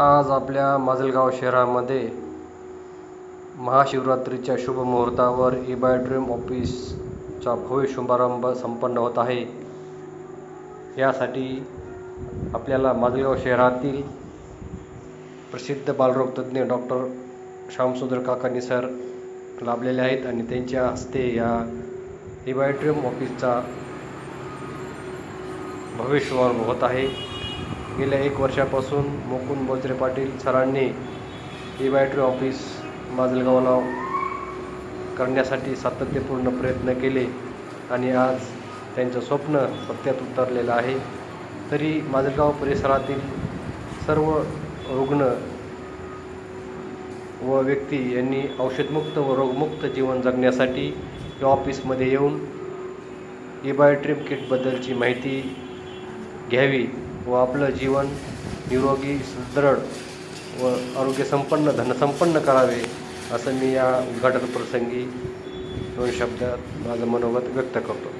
आज आपल्या माजलगाव शहरामध्ये महाशिवरात्रीच्या शुभ मुहूर्तावर ड्रीम ऑफिसचा भव्य शुभारंभ संपन्न होत आहे. यासाठी आपल्याला माजलगाव शहरातील प्रसिद्ध बालरोगतज्ञ डॉक्टर श्यामसुंदर काकानी सर लाभलेले आहेत आणि त्यांच्या हस्ते या इबायट्रियम ऑफिसचा भव्य शुभारंभ होत आहे. गेल्या एक वर्षापासून मुकुंद बोचरे पाटील सरांनी ई ऑफिस माजलगावला करण्यासाठी सातत्यपूर्ण प्रयत्न केले आणि आज त्यांचं स्वप्न सत्यात उतरलेलं आहे. तरी माजलगाव परिसरातील सर्व रुग्ण व व्यक्ती यांनी औषधमुक्त व रोगमुक्त जीवन जगण्यासाठी या ऑफिसमध्ये येऊन ई बायोट्रिप किटबद्दलची माहिती घ्यावी. व आपलं जीवन निरोगी सुदृढ व आरोग्यसंपन्न धनसंपन्न करावे असं मी या उद्घाटन प्रसंगी दोन शब्दात माझं मनोगत व्यक्त करतो.